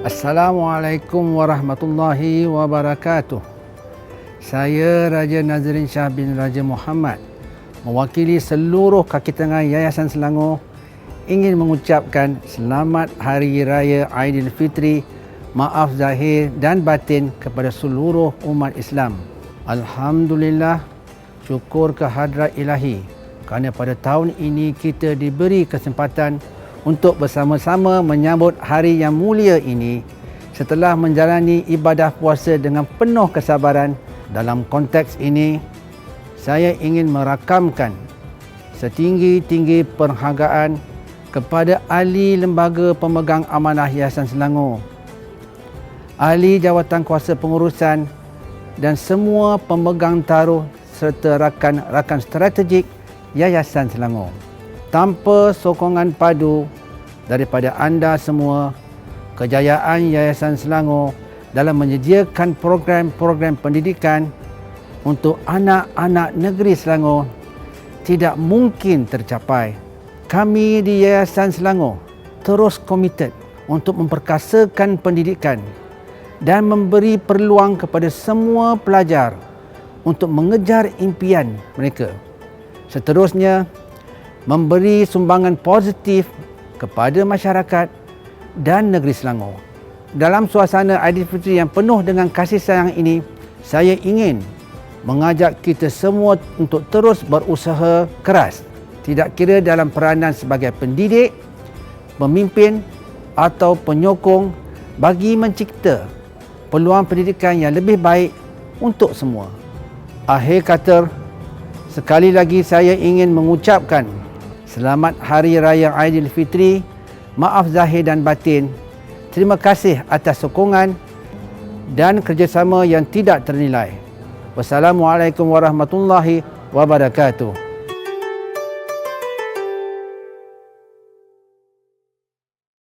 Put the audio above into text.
Assalamualaikum warahmatullahi wabarakatuh. Saya Raja Nazrin Shah bin Raja Muhammad mewakili seluruh kaki tangan Yayasan Selangor ingin mengucapkan selamat Hari Raya Aidilfitri, maaf zahir dan batin kepada seluruh umat Islam. Alhamdulillah, syukur kehadrat ilahi kerana pada tahun ini kita diberi kesempatan untuk bersama-sama menyambut hari yang mulia ini setelah menjalani ibadah puasa dengan penuh kesabaran dalam konteks ini saya ingin merakamkan setinggi-tinggi penghargaan kepada ahli lembaga pemegang amanah Yayasan Selangor ahli jawatan kuasa pengurusan dan semua pemegang taruh serta rakan-rakan strategik Yayasan Selangor tanpa sokongan padu daripada anda semua, kejayaan Yayasan Selangor dalam menyediakan program-program pendidikan untuk anak-anak negeri Selangor tidak mungkin tercapai. Kami di Yayasan Selangor terus komited untuk memperkasakan pendidikan dan memberi peluang kepada semua pelajar untuk mengejar impian mereka. Seterusnya, memberi sumbangan positif kepada masyarakat dan negeri Selangor. Dalam suasana Aidilfitri yang penuh dengan kasih sayang ini, saya ingin mengajak kita semua untuk terus berusaha keras. Tidak kira dalam peranan sebagai pendidik, pemimpin atau penyokong bagi mencipta peluang pendidikan yang lebih baik untuk semua. Akhir kata, sekali lagi saya ingin mengucapkan Selamat Hari Raya Aidilfitri. Maaf zahir dan batin. Terima kasih atas sokongan dan kerjasama yang tidak ternilai. Wassalamualaikum warahmatullahi wabarakatuh.